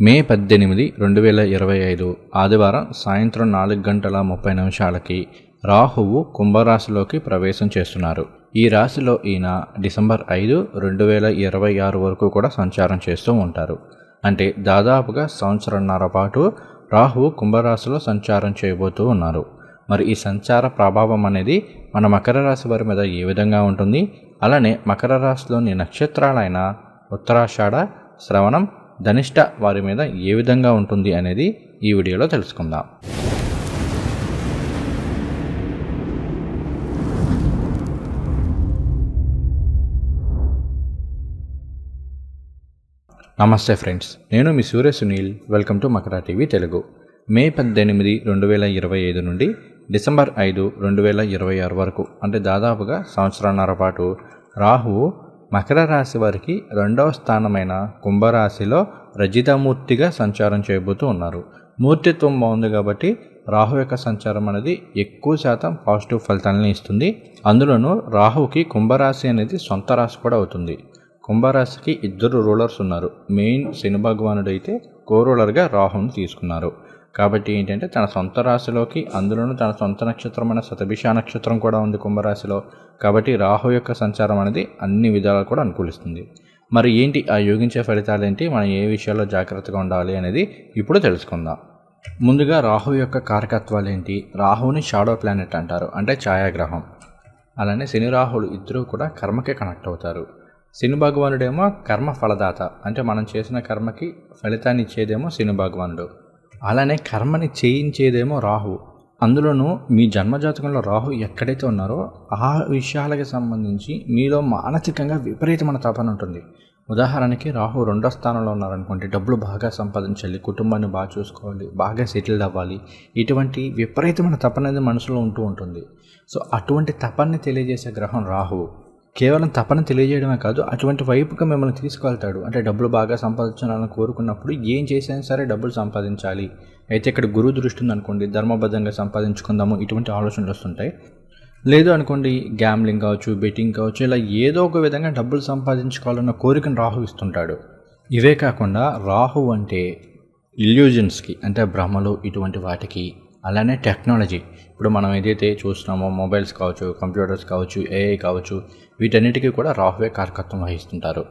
మే పద్దెనిమిది రెండు వేల ఇరవై ఐదు ఆదివారం సాయంత్రం నాలుగు గంటల ముప్పై నిమిషాలకి రాహువు కుంభరాశిలోకి ప్రవేశం చేస్తున్నారు. ఈ రాశిలో ఈయన డిసెంబర్ ఐదు రెండు వేల ఇరవై ఆరు వరకు కూడా సంచారం చేస్తూ ఉంటారు. అంటే దాదాపుగా సంవత్సరంన్నర పాటు రాహువు కుంభరాశిలో సంచారం చేయబోతూ ఉన్నారు. మరి ఈ సంచార ప్రభావం అనేది మన మకర రాశి వారి మీద ఏ విధంగా ఉంటుంది? అలానే మకర రాశిలోని నక్షత్రాలైన ఉత్తరాషాఢ శ్రవణం ధనిష్ట వారి మీద ఏ విధంగా ఉంటుంది అనేది ఈ వీడియోలో తెలుసుకుందాం. నమస్తే ఫ్రెండ్స్ నేను మీ Surya Sunil. Welcome to Makara TV Telugu. May పద్దెనిమిది రెండు వేల ఇరవై ఐదు నుండి డిసెంబర్ ఐదు రెండు వేల ఇరవై ఆరు వరకు అంటే దాదాపుగా సంవత్సరాన్నర పాటు రాహువు మకర రాశి వారికి రెండవ స్థానమైన కుంభరాశిలో రజితమూర్తిగా సంచారం చేయబోతూ ఉన్నారు. మూర్తిత్వం బాగుంది కాబట్టి రాహు యొక్క సంచారం అనేది ఎక్కువ శాతం పాజిటివ్ ఫలితాలని ఇస్తుంది. అందులోనూ రాహుకి కుంభరాశి అనేది సొంత రాశి కూడా అవుతుంది. కుంభరాశికి ఇద్దరు రూలర్స్ ఉన్నారు. మెయిన్ శని భగవానుడు అయితే కో రూలర్గా రాహుని తీసుకున్నారు. కాబట్టి ఏంటంటే తన సొంత రాశిలోకి అందులోనూ తన సొంత నక్షత్రమైన శతభిష నక్షత్రం కూడా ఉంది కుంభరాశిలో. కాబట్టి రాహు యొక్క సంచారం అనేది అన్ని విధాలు కూడా అనుకూలిస్తుంది. మరి ఏంటి ఆ యోగించే ఫలితాలు ఏంటి మనం ఏ విషయాల్లో జాగ్రత్తగా ఉండాలి అనేది ఇప్పుడు తెలుసుకుందాం. ముందుగా రాహు యొక్క కారకత్వాలు ఏంటి? రాహుని షాడో ప్లానెట్ అంటారు అంటే ఛాయాగ్రహం. అలానే శని రాహులు ఇద్దరూ కూడా కర్మకే కనెక్ట్ అవుతారు. శని భగవానుడేమో కర్మ ఫలదాత అంటే మనం చేసిన కర్మకి ఫలితాన్ని ఇచ్చేదేమో శని భగవానుడు. అలానే కర్మని చేయించేదేమో రాహు. అందులోనూ మీ జన్మజాతకంలో రాహు ఎక్కడైతే ఉన్నారో ఆ విషయాలకి సంబంధించి మీలో మానసికంగా విపరీతమైన తపన ఉంటుంది. ఉదాహరణకి రాహు రెండో స్థానంలో ఉన్నారనుకోండి డబ్బులు బాగా సంపాదించాలి కుటుంబాన్ని బాగా చూసుకోవాలి బాగా సెటిల్డ్ అవ్వాలి ఇటువంటి విపరీతమైన తపన అనేది మనసులో ఉంటూ ఉంటుంది. సో అటువంటి తపన్ని తెలియజేసే గ్రహం రాహువు కేవలం తపన తెలియజేయడమే కాదు అటువంటి వైపుగా మిమ్మల్ని తీసుకెళ్తాడు అంటే డబ్బులు బాగా సంపాదించాలని కోరుకున్నప్పుడు ఏం చేసినా సరే డబ్బులు సంపాదించాలి. అయితే ఇక్కడ గురువు దృష్టి ఉందనుకోండి ధర్మబద్ధంగా సంపాదించుకుందాము ఇటువంటి ఆలోచనలు వస్తుంటాయి. లేదు అనుకోండి గ్యామ్లింగ్ కావచ్చు బెట్టింగ్ కావచ్చు ఇలా ఏదో ఒక విధంగా డబ్బులు సంపాదించుకోవాలన్న కోరికను రాహు ఇస్తుంటాడు. ఇవే కాకుండా రాహు అంటే ఇల్యూజన్స్కి అంటే భ్రమలు ఇటువంటి వాటికి అలానే టెక్నాలజీ. ఇప్పుడు మనం ఏదైతే చూస్తున్నామో మొబైల్స్ కావచ్చు కంప్యూటర్స్ కావచ్చు ఏఐ కావచ్చు వీటన్నిటికీ కూడా రాఫ్వే కారకత్వం వహిస్తుంటారు.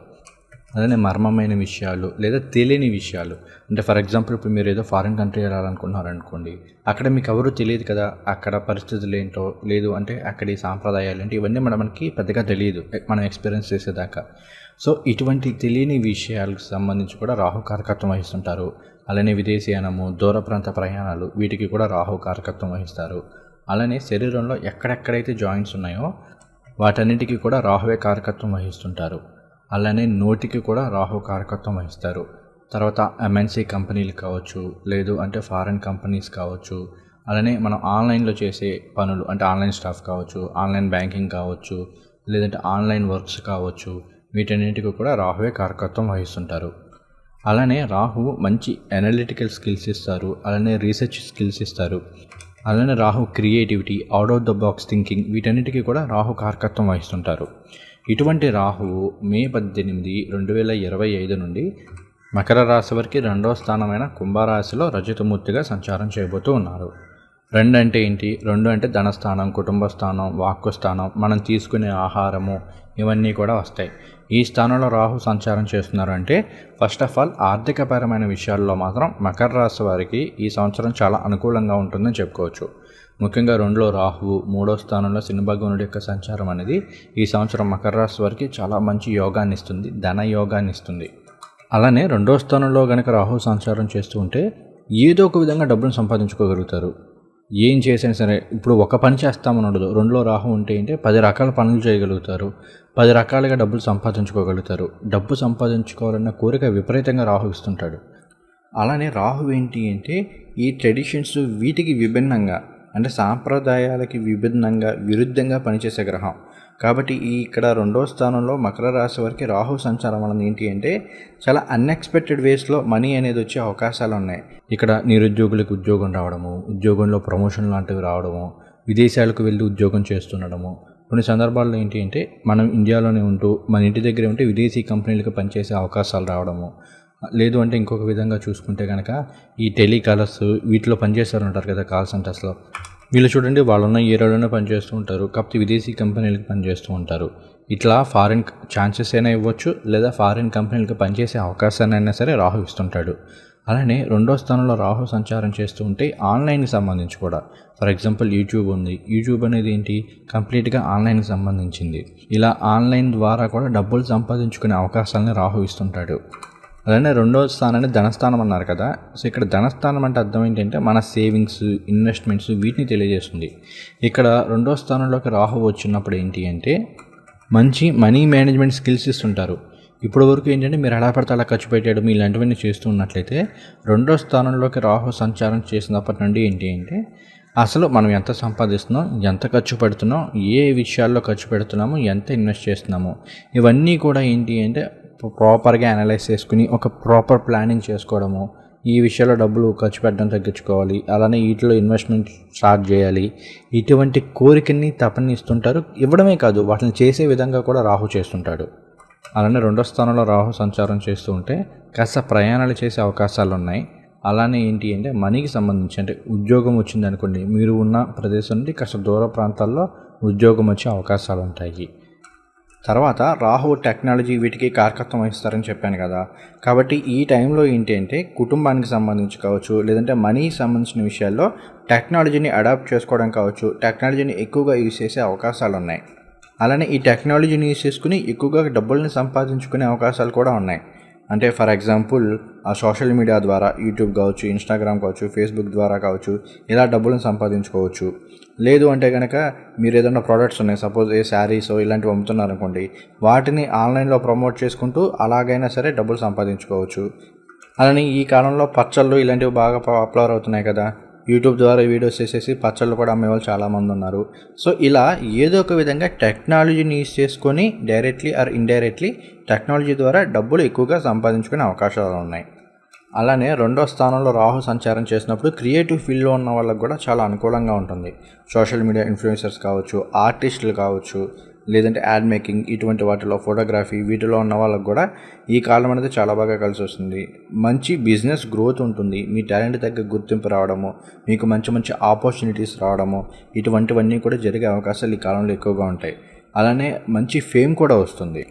అలానే మర్మమైన విషయాలు లేదా తెలియని విషయాలు. అంటే ఫర్ ఎగ్జాంపుల్ ఇప్పుడు మీరు ఏదో ఫారిన్ కంట్రీ వెళ్ళాలనుకున్నారనుకోండి అక్కడ మీకు ఎవరు తెలియదు కదా అక్కడ పరిస్థితులు ఏంటో లేదు అంటే అక్కడి సాంప్రదాయాలు ఏంటి ఇవన్నీ మన మనకి పెద్దగా తెలియదు మనం ఎక్స్పీరియన్స్ చేసేదాకా. సో ఇటువంటి తెలియని విషయాలకు సంబంధించి కూడా రాహు కారకత్వం వహిస్తుంటారు. అలానే విదేశీయానము దూర ప్రాంత ప్రయాణాలు వీటికి కూడా రాహు కారకత్వం వహిస్తారు. అలానే శరీరంలో ఎక్కడెక్కడైతే జాయింట్స్ ఉన్నాయో వాటన్నిటికీ కూడా రాహువే కారకత్వం వహిస్తుంటారు. అలానే నోటికి కూడా రాహు కారకత్వం వహిస్తారు. తర్వాత ఎంఎన్సీ కంపెనీలు కావచ్చు లేదు అంటే ఫారెన్ కంపెనీస్ కావచ్చు అలానే మనం ఆన్లైన్లో చేసే పనులు అంటే ఆన్లైన్ స్టాఫ్ కావచ్చు ఆన్లైన్ బ్యాంకింగ్ కావచ్చు లేదంటే ఆన్లైన్ వర్క్స్ కావచ్చు వీటన్నిటికీ కూడా రాహువే కారకత్వం వహిస్తుంటారు. అలానే రాహు మంచి అనలిటికల్ స్కిల్స్ ఇస్తారు అలానే రీసెర్చ్ స్కిల్స్ ఇస్తారు. అలానే Rahu creativity out of the box thinking వీటన్నిటికీ కూడా రాహు కారకత్వం వహిస్తుంటారు. ఇటువంటి రాహువు మే పద్దెనిమిది రెండు వేల ఇరవై ఐదు నుండి మకర రాశి వారికి రెండవ స్థానమైన కుంభరాశిలో రజతమూర్తిగా సంచారం చేయబోతూ ఉన్నారు. రెండు అంటే ఏంటి? రెండు అంటే ధనస్థానం కుటుంబ స్థానం వాక్కు స్థానం మనం తీసుకునే ఆహారము ఇవన్నీ కూడా వస్తాయి. ఈ స్థానంలో రాహు సంచారం చేస్తున్నారు అంటే ఫస్ట్ ఆఫ్ ఆల్ ఆర్థికపరమైన విషయాల్లో మాత్రం మకర రాశి వారికి ఈ సంవత్సరం చాలా అనుకూలంగా ఉంటుందని చెప్పుకోవచ్చు. ముఖ్యంగా రెండులో రాహువు మూడో స్థానంలో శనిభగవనుడి యొక్క సంచారం అనేది ఈ సంవత్సరం మకర రాశి వారికి చాలా మంచి యోగాన్ని ఇస్తుంది ధన యోగాన్ని ఇస్తుంది. అలానే రెండో స్థానంలో కనుక రాహు సంచారం చేస్తూ ఉంటే ఏదో ఒక విధంగా డబ్బును సంపాదించుకోగలుగుతారు. ఏం చేసినా సరే ఇప్పుడు ఒక పని చేస్తామని ఉండదు. రెండులో రాహు ఉంటే ఏంటంటే పది రకాల పనులు చేయగలుగుతారు. పది రకాలుగా డబ్బులు సంపాదించుకోగలుగుతారు. డబ్బు సంపాదించుకోవాలన్న కోరిక విపరీతంగా రాహు ఇస్తుంటాడు. అలానే రాహు ఏంటి అంటే ఈ ట్రెడిషన్స్ వీటికి విభిన్నంగా అంటే సాంప్రదాయాలకి విభిన్నంగా విరుద్ధంగా పనిచేసే గ్రహం. కాబట్టి ఈ ఇక్కడ రెండో స్థానంలో మకర రాశి వారికి రాహు సంచారం వలన ఏంటి అంటే చాలా అన్ఎక్స్పెక్టెడ్ వేస్లో మనీ అనేది వచ్చే అవకాశాలు ఉన్నాయి. ఇక్కడ నిరుద్యోగులకు ఉద్యోగం రావడము ఉద్యోగంలో ప్రమోషన్ లాంటివి రావడము విదేశాలకు వెళ్ళి ఉద్యోగం చేస్తుండడము. కొన్ని సందర్భాల్లో ఏంటి అంటే మనం ఇండియాలోనే ఉంటూ మన ఇంటి దగ్గర ఉంటే విదేశీ కంపెనీలకు పనిచేసే అవకాశాలు రావడము. లేదు అంటే ఇంకొక విధంగా చూసుకుంటే కనుక ఈ టెలికాలర్స్ వీటిలో పనిచేస్తారు ఉంటారు కదా కాల్ సెంటర్స్లో వీళ్ళు చూడండి వాళ్ళున్న ఏరియాలోనే పనిచేస్తూ ఉంటారు. కాకపోతే విదేశీ కంపెనీలకు పనిచేస్తూ ఉంటారు. ఇట్లా ఫారిన్ ఛాన్సెస్ అయినా ఇవ్వచ్చు లేదా ఫారిన్ కంపెనీలకు పనిచేసే అవకాశాన్ని అయినా సరే రాహు ఇస్తుంటాడు. అలానే రెండో స్థానంలో రాహు సంచారం చేస్తూ ఉంటే ఆన్లైన్కి సంబంధించి కూడా. ఫర్ ఎగ్జాంపుల్ యూట్యూబ్ ఉంది. యూట్యూబ్ అనేది ఏంటి? కంప్లీట్గా ఆన్లైన్కి సంబంధించింది. ఇలా ఆన్లైన్ ద్వారా కూడా డబ్బులు సంపాదించుకునే అవకాశాలని రాహు ఇస్తుంటాడు. అలానే రెండవ స్థానాన్ని ధనస్థానం అన్నారు కదా. సో ఇక్కడ ధనస్థానం అంటే అర్థం ఏంటంటే మన సేవింగ్స్ ఇన్వెస్ట్మెంట్స్ వీటిని తెలియజేస్తుంది. ఇక్కడ రెండో స్థానంలోకి రాహు వచ్చినప్పుడు ఏంటి అంటే మంచి మనీ మేనేజ్మెంట్ స్కిల్స్ ఇస్తుంటారు. ఇప్పటి వరకు ఏంటంటే మీరు ఎలా పడితే అలా ఖర్చు పెట్టేయడం ఇలాంటివన్నీ చేస్తూ ఉన్నట్లయితే రెండో స్థానంలోకి రాహు సంచారం చేసినప్పటి నుండి ఏంటి అంటే అసలు మనం ఎంత సంపాదిస్తున్నాం ఎంత ఖర్చు పెడుతున్నాం ఏ విషయాల్లో ఖర్చు పెడుతున్నాము ఎంత ఇన్వెస్ట్ చేస్తున్నాము ఇవన్నీ కూడా ఏంటి అంటే ప్రాపర్గా అనలైజ్ చేసుకుని ఒక ప్రాపర్ ప్లానింగ్ చేసుకోవడము ఈ విషయంలో డబ్బులు ఖర్చు పెట్టడం తగ్గించుకోవాలి అలానే వీటిలో ఇన్వెస్ట్మెంట్ స్టార్ట్ చేయాలి. ఇటువంటి కోరికని తపనిస్తుంటారు. ఇవ్వడమే కాదు వాటిని చేసే విధంగా కూడా రాహు చేస్తుంటాడు. అలానే రెండో స్థానంలో రాహు సంచారం చేస్తూ ఉంటే కాస్త ప్రయాణాలు చేసే అవకాశాలు ఉన్నాయి అలానే ఏంటి అంటే మనీకి సంబంధించి అంటే ఉద్యోగం వచ్చింది అనుకోండి మీరు ఉన్న ప్రదేశం నుండి కాస్త దూర ప్రాంతాల్లో ఉద్యోగం వచ్చే అవకాశాలు ఉంటాయి తర్వాత రాహు టెక్నాలజీ వీటికి కారకత్వం వహిస్తారని చెప్పాను కదా. కాబట్టి ఈ టైంలో ఏంటంటే కుటుంబానికి సంబంధించి కావచ్చు లేదంటే మనీకి సంబంధించిన విషయాల్లో టెక్నాలజీని అడాప్ట్ చేసుకోవడం కావచ్చు టెక్నాలజీని ఎక్కువగా యూజ్ చేసే అవకాశాలు ఉన్నాయి. అలానే ఈ టెక్నాలజీని యూజ్ చేసుకుని ఎక్కువగా డబ్బుల్ని సంపాదించుకునే అవకాశాలు కూడా ఉన్నాయి. అంటే ఫర్ ఎగ్జాంపుల్ ఆ సోషల్ మీడియా ద్వారా యూట్యూబ్ కావచ్చు ఇన్స్టాగ్రామ్ కావచ్చు ఫేస్బుక్ ద్వారా కావచ్చు ఇలా డబ్బులను సంపాదించుకోవచ్చు. లేదు అంటే కనుక మీరు ఏదైనా ప్రోడక్ట్స్ ఉన్నాయి సపోజ్ ఏ శారీస్ ఇలాంటివి అమ్ముతున్నారు అనుకోండి వాటిని ఆన్లైన్లో ప్రమోట్ చేసుకుంటూ అలాగైనా సరే డబ్బులు సంపాదించుకోవచ్చు. అలానే ఈ కాలంలో పచ్చళ్ళు ఇలాంటివి బాగా పాపులర్ అవుతున్నాయి కదా. యూట్యూబ్ ద్వారా వీడియోస్ చేసేసి పచ్చళ్ళు కూడా అమ్మేవాళ్ళు చాలామంది ఉన్నారు. సో ఇలా ఏదో ఒక విధంగా టెక్నాలజీని యూజ్ చేసుకొని డైరెక్ట్లీ ఆర్ ఇండైరెక్ట్లీ టెక్నాలజీ ద్వారా డబ్బులు ఎక్కువగా సంపాదించుకునే అవకాశాలు ఉన్నాయి. అలానే రెండో స్థానంలో రాహు సంచారం చేసినప్పుడు క్రియేటివ్ ఫీల్డ్లో ఉన్న వాళ్ళకి కూడా చాలా అనుకూలంగా ఉంటుంది. సోషల్ మీడియా ఇన్ఫ్లుయెన్సర్స్ కావచ్చు ఆర్టిస్టులు కావచ్చు లేదంటే యాడ్ మేకింగ్ ఇటువంటి వాటిలో ఫోటోగ్రఫీ వీటిలో ఉన్న వాళ్ళకి కూడా ఈ కాలం అనేది చాలా బాగా కలిసి వస్తుంది. మంచి బిజినెస్ గ్రోత్ ఉంటుంది. మీ టాలెంట్ తగ్గ గుర్తింపు రావడము మీకు మంచి మంచి ఆపర్చునిటీస్ రావడము ఇటువంటివన్నీ కూడా జరిగే అవకాశాలు ఈ కాలంలో ఎక్కువగా ఉంటాయి. అలానే మంచి ఫేమ్ కూడా వస్తుంది.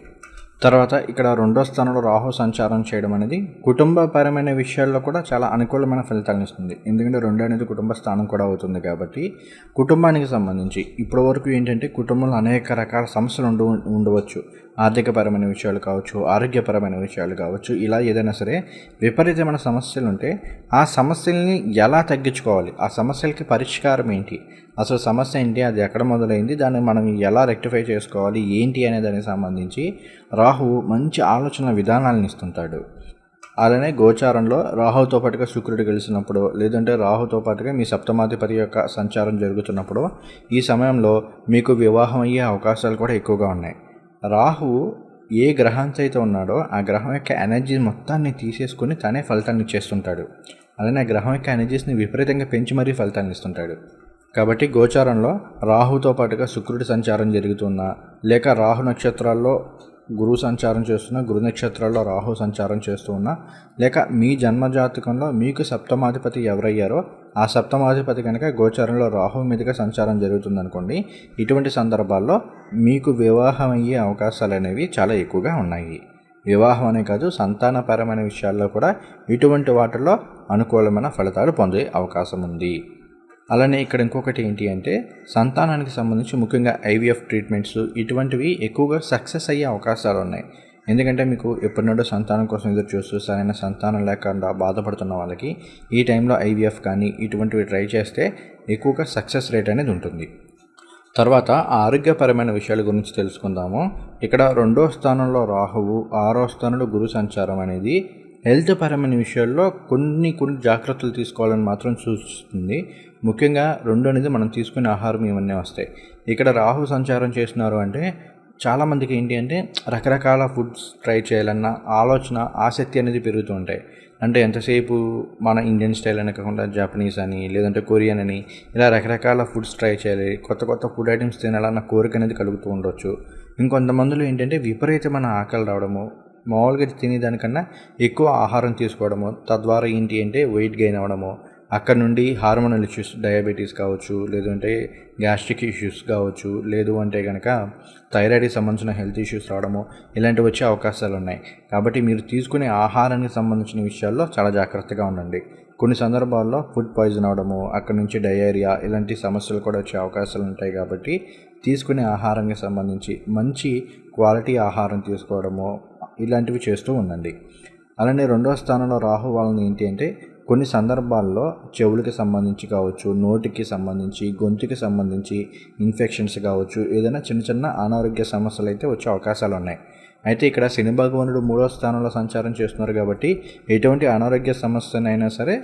తర్వాత ఇక్కడ రెండో స్థానంలో రాహు సంచారం చేయడం అనేది కుటుంబపరమైన విషయాల్లో కూడా చాలా అనుకూలమైన ఫలితాలను ఇస్తుంది. ఎందుకంటే రెండు అనేది కుటుంబ స్థానం కూడా అవుతుంది కాబట్టి కుటుంబానికి సంబంధించి ఇప్పటి వరకు ఏంటంటే కుటుంబంలో అనేక రకాల సమస్యలు ఉండు ఉండవచ్చు. ఆర్థికపరమైన విషయాలు కావచ్చు ఆరోగ్యపరమైన విషయాలు కావచ్చు ఇలా ఏదైనా సరే విపరీతమైన సమస్యలు ఉంటే ఆ సమస్యల్ని ఎలా తగ్గించుకోవాలి? ఆ సమస్యలకి పరిష్కారం ఏంటి? అసలు సమస్య ఏంటి? అది ఎక్కడ మొదలైంది? దాన్ని మనం ఎలా రెక్టిఫై చేసుకోవాలి? ఏంటి అనే దానికి సంబంధించి రాహువు మంచి ఆలోచన విధానాలను ఇస్తుంటాడు. అలానే గోచారంలో రాహుతో పాటుగా శుక్రుడు గెలిచినప్పుడు లేదంటే రాహుతో పాటుగా మీ సప్తమాధిపతి యొక్క సంచారం జరుగుతున్నప్పుడు ఈ సమయంలో మీకు వివాహం అయ్యే అవకాశాలు కూడా ఎక్కువగా ఉన్నాయి. రాహువు ఏ గ్రహాంత అయితే ఉన్నాడో ఆ గ్రహం యొక్క ఎనర్జీ మొత్తాన్ని తీసేసుకుని తనే ఫలితాన్ని ఇచ్చేస్తుంటాడు. అలానే ఆ గ్రహం యొక్క ఎనర్జీస్ని విపరీతంగా పెంచి మరీ ఫలితాన్ని ఇస్తుంటాడు. కాబట్టి గోచారంలో రాహుతో పాటుగా శుక్రుడి సంచారం జరుగుతున్నా లేక రాహు నక్షత్రాల్లో గురువు సంచారం చేస్తున్న గురు నక్షత్రాల్లో రాహు సంచారం చేస్తూ ఉన్నా లేక మీ జన్మజాతకంలో మీకు సప్తమాధిపతి ఎవరయ్యారో ఆ సప్తమాధిపతి కనుక గోచారంలో రాహు మీదుగా సంచారం జరుగుతుందనుకోండి ఇటువంటి సందర్భాల్లో మీకు వివాహం అయ్యే అవకాశాలు అనేవి చాలా ఎక్కువగా ఉన్నాయి. వివాహం అనే కాదు సంతానపరమైన విషయాల్లో కూడా ఇటువంటి వాటిల్లో అనుకూలమైన ఫలితాలు పొందే అవకాశం ఉంది. అలానే ఇక్కడ ఇంకొకటి ఏంటి అంటే సంతానానికి సంబంధించి ముఖ్యంగా ఐవీఎఫ్ ట్రీట్మెంట్స్ ఇటువంటివి ఎక్కువగా సక్సెస్ అయ్యే అవకాశాలు ఉన్నాయి. ఎందుకంటే మీకు ఎప్పటి నుండో సంతానం కోసం ఎదురు చూస్తూ సరైన సంతానం లేకుండా బాధపడుతున్న వాళ్ళకి ఈ టైంలో ఐవీఎఫ్ కానీ ఇటువంటివి ట్రై చేస్తే ఎక్కువగా సక్సెస్ రేట్ అనేది ఉంటుంది. తర్వాత ఆరోగ్యపరమైన విషయాల గురించి తెలుసుకుందాము. ఇక్కడ రెండో స్థానంలో రాహువు ఆరో స్థానంలో గురు సంచారం అనేది హెల్త్ పరమైన విషయాల్లో కొన్ని కొన్ని జాగ్రత్తలు తీసుకోవాలని మాత్రం సూచిస్తుంది. ముఖ్యంగా రెండు అనేది మనం తీసుకునే ఆహారం ఇవన్నీ వస్తాయి. ఇక్కడ రాహు సంచారం చేస్తున్నారు అంటే చాలామందికి ఏంటి అంటే రకరకాల ఫుడ్స్ ట్రై చేయాలన్న ఆలోచన ఆసక్తి అనేది పెరుగుతూ ఉంటాయి. అంటే ఎంతసేపు మన ఇండియన్ స్టైల్ అని కాకుండా జపనీస్ అని లేదంటే కొరియన్ అని ఇలా రకరకాల ఫుడ్స్ ట్రై చేయాలి కొత్త కొత్త ఫుడ్ ఐటమ్స్ తినాలన్న కోరిక అనేది కలుగుతూ ఉండొచ్చు. ఇంకొంతమందిలో ఏంటంటే విపరీతమైన ఆకలి రావడము మామూలుగా తినేదానికన్నా ఎక్కువ ఆహారం తీసుకోవడము తద్వారా ఏంటి అంటే వెయిట్ గెయిన్ అవ్వడము అక్కడ నుండి హార్మోనల్ ఇష్యూస్ డయాబెటీస్ కావచ్చు లేదంటే గ్యాస్ట్రిక్ ఇష్యూస్ కావచ్చు లేదు అంటే కనుక థైరాయిడ్కి సంబంధించిన హెల్త్ ఇష్యూస్ రావడము ఇలాంటివి వచ్చే అవకాశాలు ఉన్నాయి. కాబట్టి మీరు తీసుకునే ఆహారానికి సంబంధించిన విషయాల్లో చాలా జాగ్రత్తగా ఉండండి. కొన్ని సందర్భాల్లో ఫుడ్ పాయిజన్ అవడము అక్కడ నుంచి డయేరియా ఇలాంటి సమస్యలు కూడా వచ్చే అవకాశాలు ఉంటాయి కాబట్టి తీసుకునే ఆహారానికి సంబంధించి మంచి క్వాలిటీ ఆహారం తీసుకోవడము ఇలాంటివి చేస్తూ ఉండండి. అలానే రెండవ స్థానంలో రాహు వాళ్ళని ఏంటి అంటే కొన్ని సందర్భాల్లో చెవులకి సంబంధించి కావచ్చు నోటికి సంబంధించి గొంతుకి సంబంధించి ఇన్ఫెక్షన్స్ కావచ్చు ఏదైనా చిన్న చిన్న అనారోగ్య సమస్యలు అయితే వచ్చే అవకాశాలు ఉన్నాయి. అయితే ఇక్కడ శని భగవానుడు మూడో స్థానంలో సంచారం చేస్తున్నారు కాబట్టి ఎటువంటి అనారోగ్య సమస్యనైనా సరే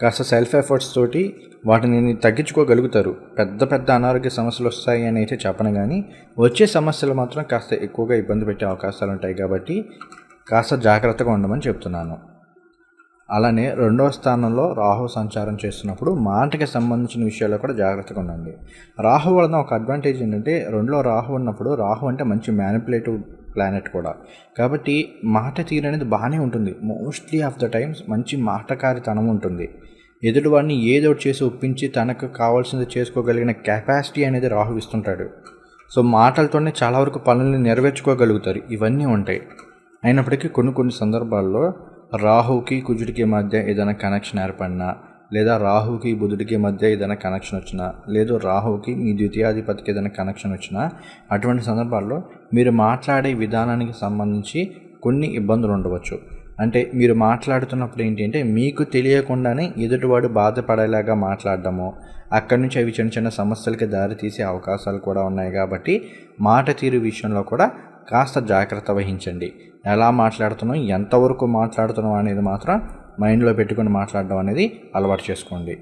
కాస్త సెల్ఫ్ ఎఫర్ట్స్ తోటి వాటిని తగ్గించుకోగలుగుతారు. పెద్ద పెద్ద అనారోగ్య సమస్యలు వస్తాయి అని అయితే చెప్పను కానీ వచ్చే సమస్యలు మాత్రం కాస్త ఎక్కువగా ఇబ్బంది పెట్టే అవకాశాలు ఉంటాయి కాబట్టి కాస్త జాగ్రత్తగా ఉండమని చెప్తున్నాను. అలానే రెండవ స్థానంలో రాహు సంచారం చేస్తున్నప్పుడు మాటకి సంబంధించిన విషయాల్లో కూడా జాగ్రత్తగా ఉండండి. రాహు వలన ఒక అడ్వాంటేజ్ ఏంటంటే రెండులో రాహు ఉన్నప్పుడు రాహు అంటే మంచి మ్యానిపులేటివ్ ప్లానెట్ కూడా. కాబట్టి మాట తీరు అనేది బాగానే ఉంటుంది. మోస్ట్లీ ఆఫ్ ద టైమ్స్ మంచి మాటకారితనం ఉంటుంది. ఎదుటివాడిని ఏదో ఒకటి చేసి ఒప్పించి తనకు కావాల్సింది చేసుకోగలిగిన కెపాసిటీ అనేది రాహు ఇస్తుంటాడు. సో మాటలతోనే చాలా వరకు పనులను నెరవేర్చుకోగలుగుతారు. ఇవన్నీ ఉంటాయి. అయినప్పటికీ కొన్ని కొన్ని సందర్భాల్లో రాహుకి కుజుడికి మధ్య ఏదైనా కనెక్షన్ ఏర్పడినా లేదా రాహుకి బుధుడికి మధ్య ఏదైనా కనెక్షన్ వచ్చినా లేదు రాహుకి మీ ద్వితీయాధిపతికి ఏదైనా కనెక్షన్ వచ్చినా అటువంటి సందర్భాల్లో మీరు మాట్లాడే విధానానికి సంబంధించి కొన్ని ఇబ్బందులు ఉండవచ్చు. అంటే మీరు మాట్లాడుతున్నప్పుడు ఏంటంటే మీకు తెలియకుండానే ఎదుటివాడు బాధపడేలాగా మాట్లాడడము అక్కడి నుంచి అవి చిన్న చిన్న సమస్యలకి దారితీసే అవకాశాలు కూడా ఉన్నాయి కాబట్టి మాట తీరు విషయంలో కూడా కాస్త జాగ్రత్త వహించండి. ఎలా మాట్లాడుతున్నాం ఎంతవరకు మాట్లాడుతున్నాం అనేది మాత్రం మైండ్లో పెట్టుకొని మాట్లాడడం అనేది అలవాటు చేసుకోండి.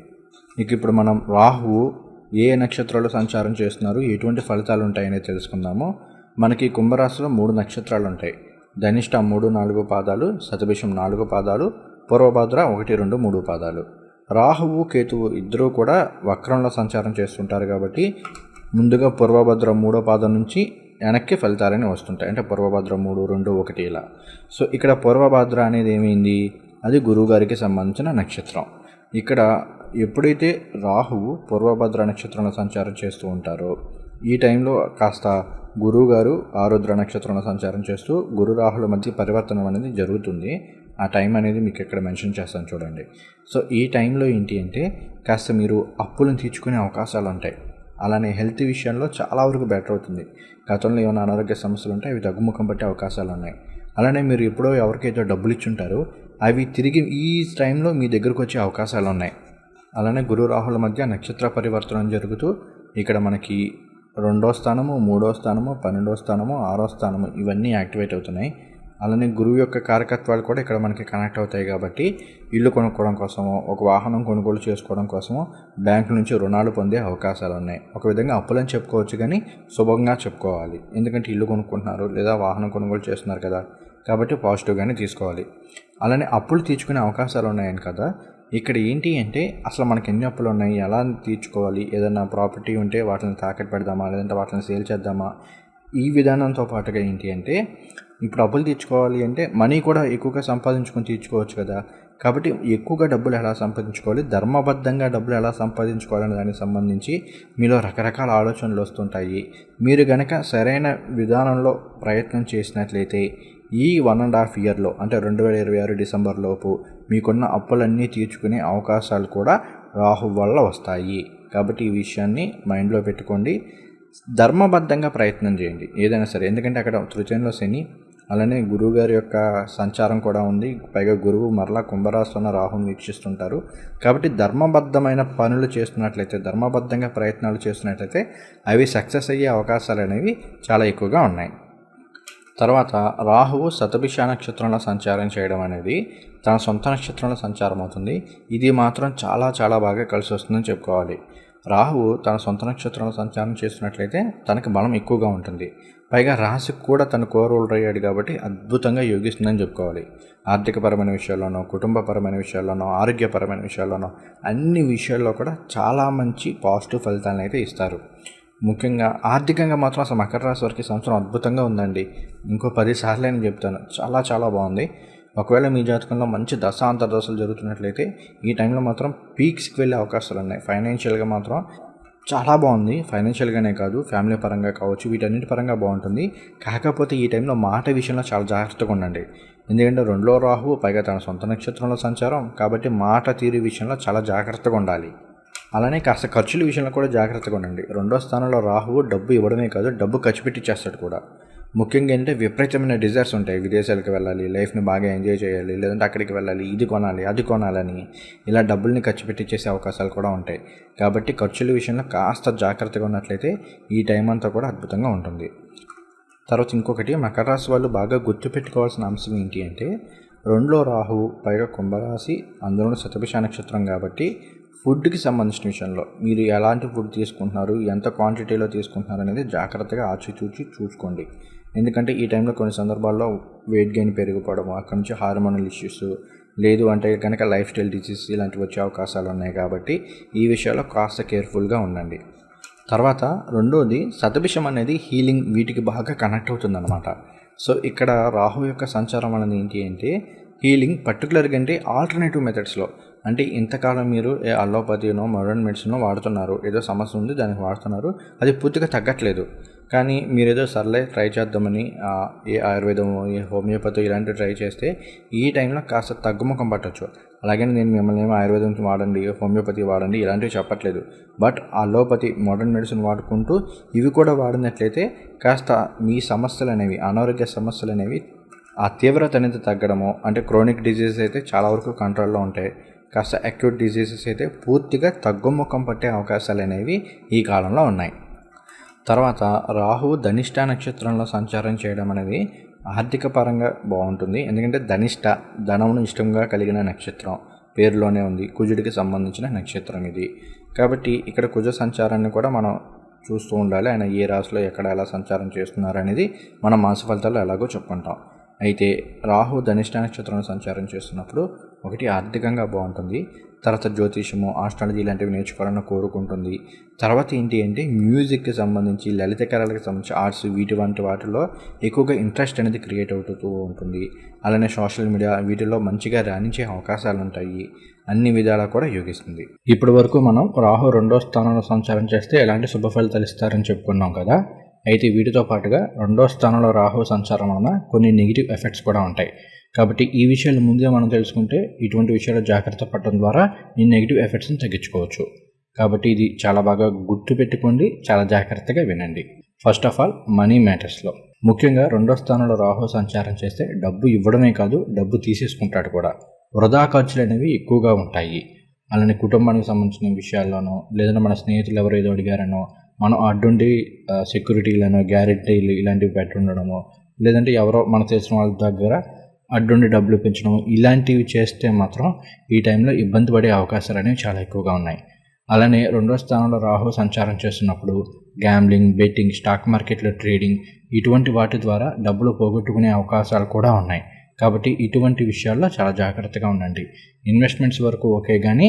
ఇక ఇప్పుడు మనం రాహువు ఏ నక్షత్రాలు సంచారం చేస్తున్నారు ఎటువంటి ఫలితాలు ఉంటాయనే తెలుసుకుందాము. మనకి కుంభరాశిలో మూడు నక్షత్రాలు ఉంటాయి. ధనిష్ట మూడు నాలుగు పాదాలు సతభిషం నాలుగు పాదాలు పూర్వభద్ర ఒకటి రెండు మూడు పాదాలు. రాహువు కేతువు ఇద్దరూ కూడా వక్రంలో సంచారం చేస్తుంటారు కాబట్టి ముందుగా పూర్వభద్ర మూడో పాదం నుంచి వెనక్కి ఫలితాలని వస్తుంటాయి. అంటే పూర్వభద్ర మూడు రెండు ఒకటి ఇలా. సో ఇక్కడ పూర్వభద్ర అనేది ఏమైంది? అది గురువుగారికి సంబంధించిన నక్షత్రం. ఇక్కడ ఎప్పుడైతే రాహువు పూర్వభద్ర నక్షత్రంలో సంచారం చేస్తూ ఉంటారో ఈ టైంలో కాస్త గురువు గారు ఆరుద్ర నక్షత్రంలో సంచారం చేస్తూ గురు రాహుల మధ్య పరివర్తనం అనేది జరుగుతుంది. ఆ టైం అనేది మీకు ఇక్కడ మెన్షన్ చేస్తాను చూడండి. సో ఈ టైంలో ఏంటి అంటే కాస్త మీరు అప్పులను తీర్చుకునే అవకాశాలు ఉంటాయి. అలానే హెల్త్ విషయంలో చాలా వరకు బెటర్ అవుతుంది. గతంలో ఏమైనా అనారోగ్య సమస్యలు ఉంటే అవి తగ్గుముఖం పట్టే అవకాశాలు ఉన్నాయి అలానే మీరు ఎప్పుడో ఎవరికైతే డబ్బులు ఇచ్చుంటారో అవి తిరిగి ఈ టైంలో మీ దగ్గరకు వచ్చే అవకాశాలు ఉన్నాయి అలానే గురు రాహుల మధ్య నక్షత్ర పరివర్తనం జరుగుతూ ఇక్కడ మనకి రెండో స్థానము మూడో స్థానము పన్నెండో స్థానము ఆరో స్థానము ఇవన్నీ యాక్టివేట్ అవుతున్నాయి. అలానే గురువు యొక్క కారకత్వాలు కూడా ఇక్కడ మనకి కనెక్ట్ అవుతాయి కాబట్టి ఇల్లు కొనుక్కోవడం కోసమో ఒక వాహనం కొనుగోలు చేసుకోవడం కోసమో బ్యాంకు నుంచి రుణాలు పొందే అవకాశాలు ఉన్నాయి. ఒక విధంగా అప్పులని చెప్పుకోవచ్చు కానీ శుభంగా చెప్పుకోవాలి. ఎందుకంటే ఇల్లు కొనుక్కుంటున్నారు లేదా వాహనం కొనుగోలు చేస్తున్నారు కదా కాబట్టి పాజిటివ్గానే తీసుకోవాలి. అలానే అప్పులు తీర్చుకునే అవకాశాలు ఉన్నాయని కదా ఇక్కడ ఏంటి అంటే అసలు మనకి ఎన్ని అప్పులు ఉన్నాయి ఎలా తీర్చుకోవాలి ఏదైనా ప్రాపర్టీ ఉంటే వాటిని తాకట్టు పెడదామా లేదంటే వాటిని సేల్ చేద్దామా ఈ విధానంతో పాటుగా ఏంటి అంటే ఇప్పుడు అప్పులు తీర్చుకోవాలి అంటే మనీ కూడా ఎక్కువగా సంపాదించుకొని తీర్చుకోవచ్చు కదా. కాబట్టి ఎక్కువగా డబ్బులు ఎలా సంపాదించుకోవాలి? ధర్మబద్ధంగా డబ్బులు ఎలా సంపాదించుకోవాలనే దానికి సంబంధించి మీలో రకరకాల ఆలోచనలు వస్తుంటాయి. మీరు గనక సరైన విధానంలో ప్రయత్నం చేసినట్లయితే ఈ వన్ అండ్ హాఫ్ ఇయర్లో అంటే రెండు వేల ఇరవై ఆరు డిసెంబర్ లోపు మీకున్న అప్పులన్నీ తీర్చుకునే అవకాశాలు కూడా రాహు వల్ల వస్తాయి. కాబట్టి ఈ విషయాన్ని మైండ్లో పెట్టుకోండి. ధర్మబద్ధంగా ప్రయత్నం చేయండి. ఏదైనా సరే. ఎందుకంటే అక్కడ తృతీయంలో శని అలానే గురువుగారి యొక్క సంచారం కూడా ఉంది. పైగా గురువు మరలా కుంభరాశిలో రాహుని వీక్షిస్తుంటారు. కాబట్టి ధర్మబద్ధమైన పనులు చేస్తున్నట్లయితే ధర్మబద్ధంగా ప్రయత్నాలు చేస్తున్నట్లయితే అవి సక్సెస్ అయ్యే అవకాశాలు అనేవి చాలా ఎక్కువగా ఉన్నాయి. తర్వాత రాహువు శతభిష నక్షత్రంలో సంచారం చేయడం అనేది తన సొంత నక్షత్రంలో సంచారం అవుతుంది. ఇది మాత్రం చాలా చాలా బాగా కలిసి వస్తుందని చెప్పుకోవాలి. రాహువు తన సొంత నక్షత్రంలో సంచారం చేస్తున్నట్లయితే తనకి బలం ఎక్కువగా ఉంటుంది. పైగా రాశికి కూడా తన కోరోలు అయ్యాడు కాబట్టి అద్భుతంగా యోగిస్తుందని చెప్పుకోవాలి. ఆర్థికపరమైన విషయాల్లోనో కుటుంబపరమైన విషయాల్లోనో ఆరోగ్యపరమైన విషయాల్లోనో అన్ని విషయాల్లో కూడా చాలా మంచి పాజిటివ్ ఫలితాలను అయితే ఇస్తారు. ముఖ్యంగా ఆర్థికంగా మాత్రం అసలు మకర రాశి వారికి సంవత్సరం అద్భుతంగా ఉందండి. ఇంకో పది సార్లు నేను చెప్తాను. చాలా చాలా బాగుంది. ఒకవేళ మీ జాతకంలో మంచి దశ అంతర్దశలు జరుగుతున్నట్లయితే ఈ టైంలో మాత్రం పీక్స్కి వెళ్ళే అవకాశాలు ఉన్నాయి ఫైనాన్షియల్గా మాత్రం చాలా బాగుంది. ఫైనాన్షియల్గానే కాదు ఫ్యామిలీ పరంగా కావచ్చు వీటన్నిటి పరంగా బాగుంటుంది. కాకపోతే ఈ టైంలో మాట విషయంలో చాలా జాగ్రత్తగా ఉండండి. ఎందుకంటే రెండో రాహు పైగా తన సొంత నక్షత్రంలో సంచారం కాబట్టి మాట తీరు విషయంలో చాలా జాగ్రత్తగా ఉండాలి. అలానే కాస్త ఖర్చుల విషయంలో కూడా జాగ్రత్తగా ఉండండి. రెండో స్థానంలో రాహువు డబ్బు ఇవ్వడమే కాదు డబ్బు ఖర్చు పెట్టిచ్చేస్తాడు కూడా. ముఖ్యంగా ఏంటంటే విపరీతమైన డిజైర్స్ ఉంటాయి. విదేశాలకు వెళ్ళాలి లైఫ్ని బాగా ఎంజాయ్ చేయాలి లేదంటే అక్కడికి వెళ్ళాలి ఇది కొనాలి అది కొనాలని ఇలా డబ్బుల్ని ఖర్చు పెట్టించేసే అవకాశాలు కూడా ఉంటాయి. కాబట్టి ఖర్చుల విషయంలో కాస్త జాగ్రత్తగా ఉన్నట్లయితే ఈ టైం అంతా కూడా అద్భుతంగా ఉంటుంది. తర్వాత ఇంకొకటి మకర రాశి వాళ్ళు బాగా గుర్తుపెట్టుకోవాల్సిన అంశం ఏంటి అంటే రెండులో రాహువు పైగా కుంభరాశి అందులోనూ శతభిష నక్షత్రం కాబట్టి ఫుడ్కి సంబంధించిన విషయంలో మీరు ఎలాంటి ఫుడ్ తీసుకుంటున్నారు ఎంత క్వాంటిటీలో తీసుకుంటున్నారు అనేది జాగ్రత్తగా ఆచితూచి చూసుకోండి. ఎందుకంటే ఈ టైంలో కొన్ని సందర్భాల్లో వెయిట్ గెయిన్ పెరిగిపోవడం అక్కడి నుంచి హార్మోనల్ ఇష్యూస్ లేదు అంటే కనుక లైఫ్ స్టైల్ డిసీజ్ ఇలాంటివి వచ్చే అవకాశాలు ఉన్నాయి కాబట్టి ఈ విషయాల్లో కాస్త కేర్ఫుల్గా ఉండండి. తర్వాత రెండోది శతభిషం అనేది హీలింగ్ వీటికి బాగా కనెక్ట్ అవుతుందన్నమాట. సో ఇక్కడ రాహు యొక్క సంచారం అనేది ఏంటి అంటే హీలింగ్ పర్టికులర్గా అంటే ఆల్టర్నేటివ్ మెథడ్స్లో అంటే ఇంతకాలం మీరు ఏ అల్లోపతినో మోడర్న్ మెడిసిన్ వాడుతున్నారు. ఏదో సమస్య ఉంది దానికి వాడుతున్నారు. అది పూర్తిగా తగ్గట్లేదు. కానీ మీరు ఏదో సర్లే ట్రై చేద్దామని ఏ ఆయుర్వేదం ఏ హోమియోపతి ఇలాంటివి ట్రై చేస్తే ఈ టైంలో కాస్త తగ్గుముఖం పట్టచ్చు. అలాగే నేను మిమ్మల్ని ఏమో ఆయుర్వేదం వాడండి హోమియోపతి వాడండి ఇలాంటివి చెప్పట్లేదు. బట్ అలోపతి మోడర్న్ మెడిసిన్ వాడుకుంటూ ఇవి కూడా వాడినట్లయితే కాస్త మీ సమస్యలు అనేవి అనారోగ్య సమస్యలు అనేవి ఆ తీవ్రత అనేది తగ్గడము అంటే క్రోనిక్ డిజీజెస్ అయితే చాలా వరకు కంట్రోల్లో ఉంటాయి. కాస్త అక్యూట్ డిజీజెస్ అయితే పూర్తిగా తగ్గుముఖం పట్టే అవకాశాలు అనేవి ఈ కాలంలో ఉన్నాయి. తర్వాత రాహువు ధనిష్ట నక్షత్రంలో సంచారం చేయడం అనేది ఆర్థిక పరంగా బాగుంటుంది. ఎందుకంటే ధనిష్ట ధనమును ఇష్టంగా కలిగిన నక్షత్రం పేరులోనే ఉంది. కుజుడికి సంబంధించిన నక్షత్రం ఇది. కాబట్టి ఇక్కడ కుజ సంచారాన్ని కూడా మనం చూస్తూ ఉండాలి. ఆయన ఏ రాశిలో ఎక్కడ ఎలా సంచారం చేస్తున్నారు అనేది మన మాస ఫలితాలు ఎలాగో చెప్పుకుంటాం. అయితే రాహు ధనిష్ట నక్షత్రంలో సంచారం చేస్తున్నప్పుడు ఒకటి ఆర్థికంగా బాగుంటుంది. తర్వాత జ్యోతిషము ఆస్ట్రాలజీ ఇలాంటివి నేర్చుకోవాలని కోరుకుంటుంది. తర్వాత ఏంటి అంటే మ్యూజిక్కి సంబంధించి లలిత కళలకు సంబంధించి ఆర్ట్స్ వీటి వంటి వాటిలో ఎక్కువగా ఇంట్రెస్ట్ అనేది క్రియేట్ అవుతూ ఉంటుంది. అలానే సోషల్ మీడియా వీటిలో మంచిగా రాణించే అవకాశాలు ఉంటాయి. అన్ని విధాలా కూడా యోగిస్తుంది. ఇప్పటి వరకు మనం రాహు రెండో స్థానంలో సంచారం చేస్తే ఎలాంటి శుభ ఫలితాలు ఇస్తారని చెప్పుకున్నాం కదా? అయితే వీటితో పాటుగా రెండో స్థానంలో రాహు సంచారం వలన కొన్ని నెగిటివ్ ఎఫెక్ట్స్ కూడా ఉంటాయి. కాబట్టి ఈ విషయాలు ముందే మనం తెలుసుకుంటే ఇటువంటి విషయాలు జాగ్రత్త పడటం ద్వారా ఈ నెగిటివ్ ఎఫెక్ట్స్ని తగ్గించుకోవచ్చు. కాబట్టి ఇది చాలా బాగా గుర్తుపెట్టుకోండి చాలా జాగ్రత్తగా వినండి. ఫస్ట్ ఆఫ్ ఆల్ మనీ మ్యాటర్స్లో ముఖ్యంగా రెండో స్థానంలో రాహు సంచారం చేస్తే డబ్బు ఇవ్వడమే కాదు డబ్బు తీసేసుకుంటాడు కూడా. వృధా ఖర్చులు అనేవి ఎక్కువగా ఉంటాయి. అలానే కుటుంబానికి సంబంధించిన విషయాల్లోనో లేదంటే మన స్నేహితులు ఎవరు ఏదో అడిగారనో మనం అడ్డుండి సెక్యూరిటీలను గ్యారెంటీలు ఇలాంటివి పెట్టుండడమో లేదంటే ఎవరో మన తెలిసిన వాళ్ళ దగ్గర అడ్డుండి డబ్బులు పెంచడం ఇలాంటివి చేస్తే మాత్రం ఈ టైంలో ఇబ్బంది పడే అవకాశాలు అనేవి చాలా ఎక్కువగా ఉన్నాయి. అలానే రెండో స్థానంలో రాహు సంచారం చేస్తున్నప్పుడు గ్యాంబ్లింగ్ బెట్టింగ్ స్టాక్ మార్కెట్లో ట్రేడింగ్ ఇటువంటి వాటి ద్వారా డబ్బులు పోగొట్టుకునే అవకాశాలు కూడా ఉన్నాయి. కాబట్టి ఇటువంటి విషయాల్లో చాలా జాగ్రత్తగా ఉండండి. ఇన్వెస్ట్మెంట్స్ వరకు ఓకే కానీ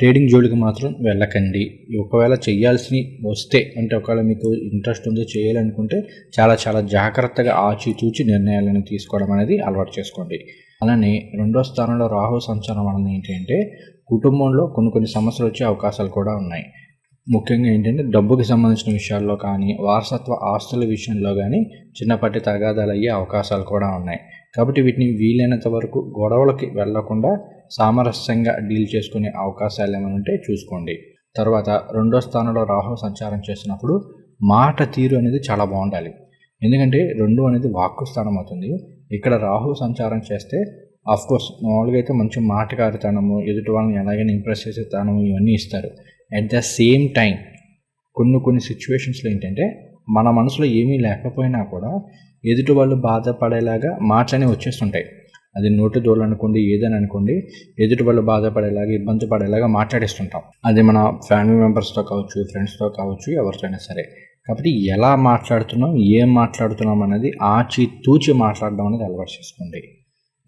ట్రేడింగ్ జోలికి మాత్రం వెళ్ళకండి. ఒకవేళ చేయాల్సి వస్తే అంటే ఒకవేళ మీకు ఇంట్రెస్ట్ ఉంది చేయాలనుకుంటే చాలా చాలా జాగ్రత్తగా ఆచితూచి నిర్ణయాలను తీసుకోవడం అనేది అలవాటు చేసుకోండి. అలానే రెండో స్థానంలో రాహు సంచారం అనేది ఏంటంటే కుటుంబంలో కొన్ని కొన్ని సమస్యలు వచ్చే అవకాశాలు కూడా ఉన్నాయి. ముఖ్యంగా ఏంటంటే డబ్బుకి సంబంధించిన విషయాల్లో కానీ వారసత్వ ఆస్తుల విషయంలో కానీ చిన్నపాటి తగాదాలు అయ్యే అవకాశాలు కూడా ఉన్నాయి. కాబట్టి వీటిని వీలైనంత వరకు గొడవలకి వెళ్ళకుండా సామరస్యంగా డీల్ చేసుకునే అవకాశాలు ఏమైనా ఉంటే చూసుకోండి. తర్వాత రెండో స్థానంలో రాహు సంచారం చేసినప్పుడు మాట తీరు అనేది చాలా బాగుండాలి. ఎందుకంటే రెండు అనేది వాక్కు స్థానం అవుతుంది. ఇక్కడ రాహు సంచారం చేస్తే ఆఫ్ కోర్స్ మామూలుగా అయితే మంచి మాటకారితనము ఎదుటి వాళ్ళని ఎలాగైనా ఇంప్రెస్ చేసే తనము ఇవన్నీ ఇస్తారు. అట్ ద సేమ్ టైం కొన్ని కొన్ని సిచ్యువేషన్స్లో ఏంటంటే మన మనసులో ఏమీ లేకపోయినా కూడా ఎదుటి వాళ్ళు బాధపడేలాగా మార్చని వచ్చేస్తుంటాయి. అది నోటి దోలు అనుకోండి ఏదని అనుకోండి ఎదుటి వాళ్ళు బాధపడేలాగా ఇబ్బంది పడేలాగా మాట్లాడేస్తుంటాం. అది మన ఫ్యామిలీ మెంబర్స్తో కావచ్చు ఫ్రెండ్స్తో కావచ్చు ఎవరితో అయినా సరే. కాబట్టి ఎలా మాట్లాడుతున్నాం ఏం మాట్లాడుతున్నాం అనేది ఆచి తూచి మాట్లాడడం అనేది అలవాటు చేసుకోండి.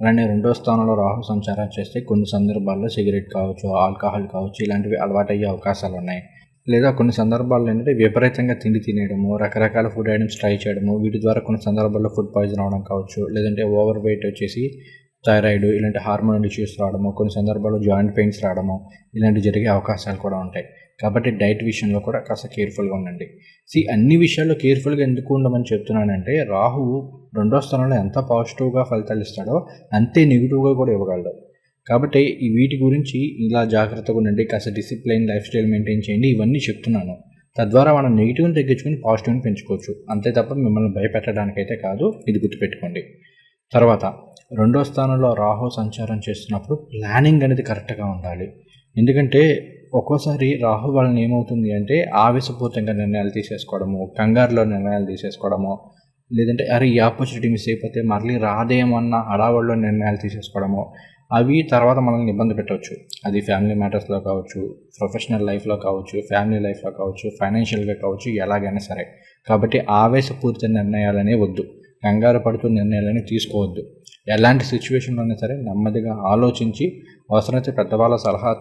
అలానే రెండో స్థానంలో రాహు సంచారం చేస్తే కొన్ని సందర్భాల్లో సిగరెట్ కావచ్చు ఆల్కహాల్ కావచ్చు ఇలాంటివి అలవాటయ్యే అవకాశాలు ఉన్నాయి లేదా కొన్ని సందర్భాల్లో ఏంటంటే విపరీతంగా తిండి తినేయడము రకరకాల ఫుడ్ ఐటమ్స్ ట్రై చేయడము వీటి ద్వారా కొన్ని సందర్భాల్లో ఫుడ్ పాయిజన్ అవడం కావచ్చు లేదంటే ఓవర్ వెయిట్ వచ్చేసి థైరాయిడ్ ఇలాంటి హార్మోన్ ఇష్యూస్ రావడము కొన్ని సందర్భాల్లో జాయింట్ పెయిన్స్ రావడము ఇలాంటివి జరిగే అవకాశాలు కూడా ఉంటాయి. కాబట్టి డైట్ విషయంలో కూడా కాస్త కేర్ఫుల్గా ఉండండి. సి అన్ని విషయాల్లో కేర్ఫుల్గా ఎందుకు ఉండమని చెప్తున్నానంటే రాహువు రెండో స్థానంలో ఎంత పాజిటివ్గా ఫలితాలు ఇస్తాడో అంతే నెగిటివ్గా కూడా ఇవ్వగలడు. కాబట్టి ఈ వీటి గురించి ఇలా జాగ్రత్తగా ఉండండి కాస్త డిసిప్లైన్ లైఫ్ స్టైల్ మెయింటైన్ చేయండి ఇవన్నీ చెప్తున్నాను. తద్వారా మనం నెగిటివ్ని తగ్గించుకొని పాజిటివ్ని పెంచుకోవచ్చు. అంతే తప్ప మిమ్మల్ని భయపెట్టడానికైతే కాదు ఇది గుర్తుపెట్టుకోండి. తర్వాత రెండో స్థానంలో రాహు సంచారం చేస్తున్నప్పుడు ప్లానింగ్ అనేది కరెక్ట్గా ఉండాలి. ఎందుకంటే ఒక్కోసారి రాహు వలన ఏమవుతుంది అంటే ఆవేశపూరితంగా నిర్ణయాలు తీసేసుకోవడము కంగారులో నిర్ణయాలు తీసేసుకోవడము లేదంటే అరే ఈ ఆపర్చునిటీ మిస్ అయిపోతే మళ్ళీ రాదేమన్న హడావుల్లో నిర్ణయాలు తీసేసుకోవడము. అవి తర్వాత మనల్ని ఇబ్బంది పెట్టవచ్చు. అది ఫ్యామిలీ మ్యాటర్స్లో కావచ్చు ప్రొఫెషనల్ లైఫ్లో కావచ్చు ఫ్యామిలీ లైఫ్లో కావచ్చు ఫైనాన్షియల్గా కావచ్చు ఎలాగైనా సరే. కాబట్టి ఆవేశపూరిత నిర్ణయాలనే వద్దు. కంగారు పడుతూ నిర్ణయాలని తీసుకోవద్దు. ఎలాంటి సిచ్యువేషన్లోనే సరే నెమ్మదిగా ఆలోచించి అవసరమైతే పెద్దవాళ్ళ సలహా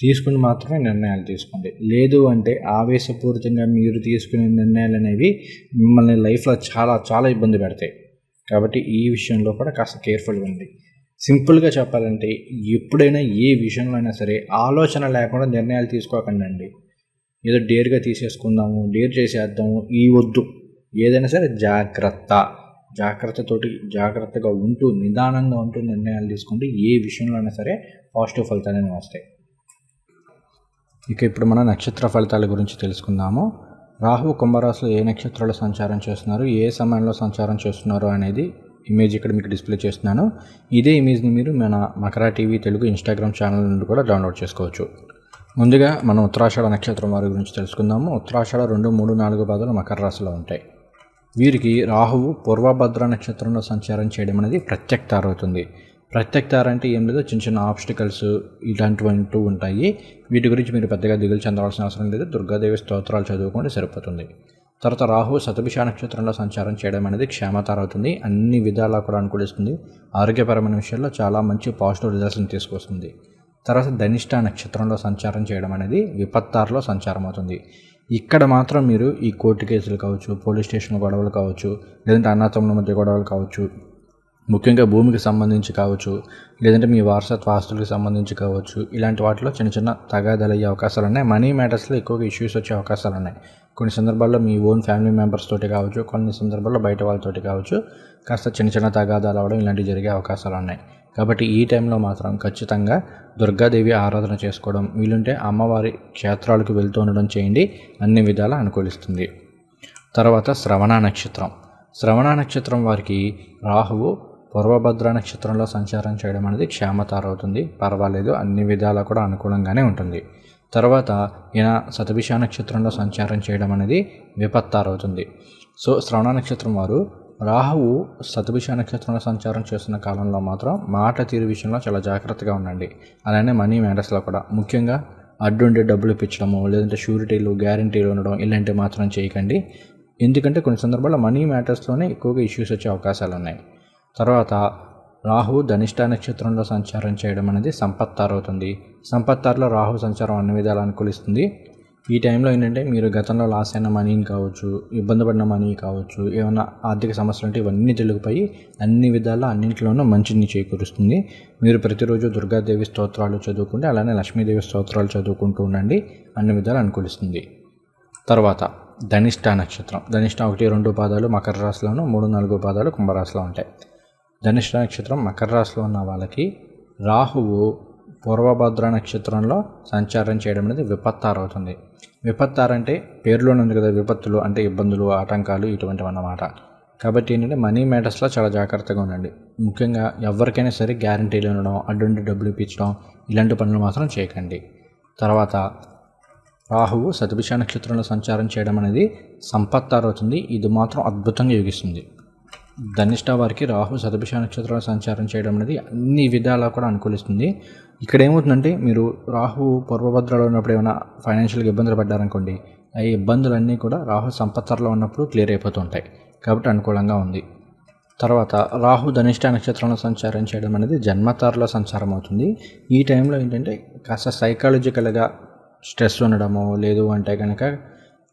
తీసుకుని మాత్రమే నిర్ణయాలు తీసుకోండి. లేదు అంటే ఆవేశపూరితంగా మీరు తీసుకునే నిర్ణయాలు అనేవి మిమ్మల్ని లైఫ్లో చాలా చాలా ఇబ్బంది పెడతాయి. కాబట్టి ఈ విషయంలో కూడా కాస్త కేర్ఫుల్గా ఉంది సింపుల్గా చెప్పాలంటే ఎప్పుడైనా ఏ విషయంలో అయినా సరే ఆలోచన లేకుండా నిర్ణయాలు తీసుకోకండి అండి ఏదో డేర్గా తీసేసుకుందాము డేర్ చేసేద్దాము ఈ వద్దు. ఏదైనా సరే జాగ్రత్త. జాగ్రత్తతోటి జాగ్రత్తగా ఉంటూ నిదానంగా ఉంటూ నిర్ణయాలు తీసుకుంటే ఏ విషయంలో అయినా సరే పాజిటివ్ ఫలితాలు వస్తాయి. ఇక ఇప్పుడు మన నక్షత్ర ఫలితాల గురించి తెలుసుకుందాము. రాహు కుంభరాశిలో ఏ నక్షత్రాలు సంచారం చేస్తున్నారు? ఏ సమయంలో సంచారం చేస్తున్నారు అనేది ఇమేజ్ ఇక్కడ మీకు డిస్ప్లే చేస్తున్నాను. ఇదే ఇమేజ్ని మీరు మన Makara TV Telugu Instagram channel నుండి కూడా డౌన్లోడ్ చేసుకోవచ్చు. ముందుగా మనం ఉత్తరాషాఢ నక్షత్రం వారి గురించి తెలుసుకుందాము. ఉత్తరాషాఢ రెండు మూడు నాలుగు పాదాలు మకర రాశిలో ఉంటాయి. వీరికి రాహువు పూర్వభద్ర నక్షత్రంలో సంచారం చేయడం అనేది ప్రత్యక్తార అవుతుంది. ప్రత్యక్తార అంటే ఏం లేదు చిన్న చిన్న ఆబ్స్టికల్స్ ఇలాంటివంటూ ఉంటాయి. వీటి గురించి మీరు పెద్దగా దిగులు చెందవలసిన అవసరం లేదు. దుర్గాదేవి స్తోత్రాలు చదువుకోండి సరిపోతుంది. తర్వాత రాహు శతభిష నక్షత్రంలో సంచారం చేయడం అనేది క్షేమతార అవుతుంది అన్ని విధాలా కూడా అనుకూలిస్తుంది. ఆరోగ్యపరమైన విషయాల్లో చాలా మంచి పాజిటివ్ రిజల్ట్స్ని తీసుకొస్తుంది. తర్వాత ధనిష్ట నక్షత్రంలో సంచారం చేయడం అనేది విపత్తారులో సంచారం అవుతుంది. ఇక్కడ మాత్రం మీరు ఈ కోర్టు కేసులు కావచ్చు పోలీస్ స్టేషన్ గొడవలు కావచ్చు లేదంటే అన్నతమ్ముల మధ్య గొడవలు కావచ్చు ముఖ్యంగా భూమికి సంబంధించి కావచ్చు లేదంటే మీ వారసత్వ ఆస్తులకు సంబంధించి కావచ్చు ఇలాంటి వాటిలో చిన్న చిన్న తగాదాలు అయ్యే అవకాశాలు ఉన్నాయి. మనీ మ్యాటర్స్లో ఎక్కువగా ఇష్యూస్ వచ్చే అవకాశాలు ఉన్నాయి. కొన్ని సందర్భాల్లో మీ ఓన్ ఫ్యామిలీ మెంబర్స్ తోటి కావచ్చు కొన్ని సందర్భాల్లో బయట వాళ్ళతోటి కావచ్చు కాస్త చిన్న చిన్న తగాదాలు అవడం ఇలాంటివి జరిగే అవకాశాలు ఉన్నాయి. కాబట్టి ఈ టైంలో మాత్రం ఖచ్చితంగా దుర్గాదేవి ఆరాధన చేసుకోవడం వీలుంటే అమ్మవారి క్షేత్రాలకు వెళ్తూ ఉండడం చేయండి. అన్ని విధాలా అనుకూలిస్తుంది. తర్వాత శ్రవణ నక్షత్రం. శ్రవణ నక్షత్రం వారికి రాహువు పూర్వభద్ర నక్షత్రంలో సంచారం చేయడం అనేది క్షేమతారవుతుంది. పర్వాలేదు అన్ని విధాలా కూడా అనుకూలంగానే ఉంటుంది. తర్వాత ఈయన శతభిష నక్షత్రంలో సంచారం చేయడం అనేది విపత్తారవుతుంది. సో శ్రవణ నక్షత్రం వారు రాహువు శతభిష నక్షత్రంలో సంచారం చేస్తున్న కాలంలో మాత్రం మాట తీరు విషయంలో చాలా జాగ్రత్తగా ఉండండి. అలానే మనీ మ్యాటర్స్లో కూడా. ముఖ్యంగా అడ్డుండి డబ్బులు ఇప్పించడము లేదంటే షూరిటీలు గ్యారంటీలు ఉండడం ఇలాంటివి మాత్రం చేయకండి. ఎందుకంటే కొన్ని సందర్భాల్లో మనీ మ్యాటర్స్లోనే ఎక్కువగా ఇష్యూస్ వచ్చే అవకాశాలు ఉన్నాయి. తర్వాత రాహు ధనిష్ట నక్షత్రంలో సంచారం చేయడం అనేది సంపత్తారు అవుతుంది సంపత్తారులో రాహు సంచారం అన్ని విధాలు అనుకూలిస్తుంది. ఈ టైంలో ఏంటంటే మీరు గతంలో లాస్ అయిన మనీని కావచ్చు ఇబ్బంది పడిన మనీ కావచ్చు ఏమైనా ఆర్థిక సమస్యలు అంటే ఇవన్నీ తెలుగుపోయి అన్ని విధాల అన్నింటిలోనూ మంచిని చేకూరుస్తుంది. మీరు ప్రతిరోజు దుర్గాదేవి స్తోత్రాలు చదువుకుంటే అలానే లక్ష్మీదేవి స్తోత్రాలు చదువుకుంటూ ఉండండి. అన్ని విధాలు అనుకూలిస్తుంది. తర్వాత ధనిష్ట నక్షత్రం. ధనిష్ట ఒకటి రెండు పాదాలు మకర రాశిలోను మూడు నాలుగు పాదాలు కుంభరాశిలో ఉంటాయి. ధనుష్ నక్షత్రం మకర రాశిలో ఉన్న వాళ్ళకి రాహువు పూర్వభద్ర నక్షత్రంలో సంచారం చేయడం అనేది విపత్తారు అవుతుంది విపత్తారు అంటే పేరులోనే ఉంది కదా విపత్తులు అంటే ఇబ్బందులు ఆటంకాలు ఇటువంటివి అన్నమాట. కాబట్టి ఏంటంటే మనీ మ్యాటర్స్లో చాలా జాగ్రత్తగా ఉండండి. ముఖ్యంగా ఎవరికైనా సరే గ్యారంటీలు ఉండడం అడ్డుండి డబ్బులు ఇప్పించడం ఇలాంటి పనులు మాత్రం చేయకండి. తర్వాత రాహువు సతభిష నక్షత్రంలో సంచారం చేయడం అనేది సంపత్తారు అవుతుంది ఇది మాత్రం అద్భుతంగా యోగిస్తుంది. ధనిష్ట వారికి రాహు సతభిష నక్షత్రాలు సంచారం చేయడం అనేది అన్ని విధాలా కూడా అనుకూలిస్తుంది. ఇక్కడ ఏమవుతుందంటే మీరు రాహు పూర్వభద్రలో ఉన్నప్పుడు ఏమైనా ఫైనాన్షియల్గా ఇబ్బందులు పడ్డారనుకోండి ఆ ఇబ్బందులన్నీ కూడా రాహు సంపత్తరలో ఉన్నప్పుడు క్లియర్ అయిపోతుంటాయి కాబట్టి అనుకూలంగా ఉంది. తర్వాత రాహు ధనిష్ట నక్షత్రంలో సంచారం చేయడం అనేది జన్మతారలో సంచారం అవుతుంది. ఈ టైంలో ఏంటంటే కాస్త సైకాలజికల్గా స్ట్రెస్ ఉండడమో లేదు అంటే కనుక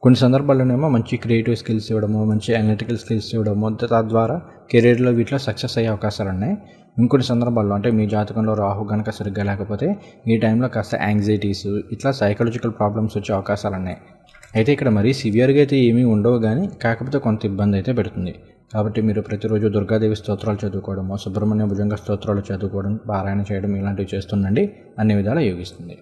కొన్ని సందర్భాల్లోనేమో మంచి క్రియేటివ్ స్కిల్స్ ఇవ్వడము మంచి అనలిటికల్ స్కిల్స్ ఇవ్వడము తద్వారా కెరీర్లో వీటిలో సక్సెస్ అయ్యే అవకాశాలు ఉన్నాయి. ఇంకొన్ని సందర్భాల్లో అంటే మీ జాతకంలో రాహు కనుక సరిగ్గా లేకపోతే ఈ టైంలో కాస్త యాంగ్జైటీస్ ఇట్లా సైకలాజికల్ ప్రాబ్లమ్స్ వచ్చే అవకాశాలు ఉన్నాయి. అయితే ఇక్కడ మరీ సివియర్గా అయితే ఏమీ ఉండవు కానీ కాకపోతే కొంత ఇబ్బంది అయితే పెడుతుంది. కాబట్టి మీరు ప్రతిరోజు దుర్గాదేవి స్తోత్రాలు చదువుకోవడము సుబ్రహ్మణ్య భుజంగ స్తోత్రాలు చదువుకోవడం పారాయణ చేయడం ఇలాంటివి చేస్తుండండి. అన్ని విధాలా యోగిస్తుంది.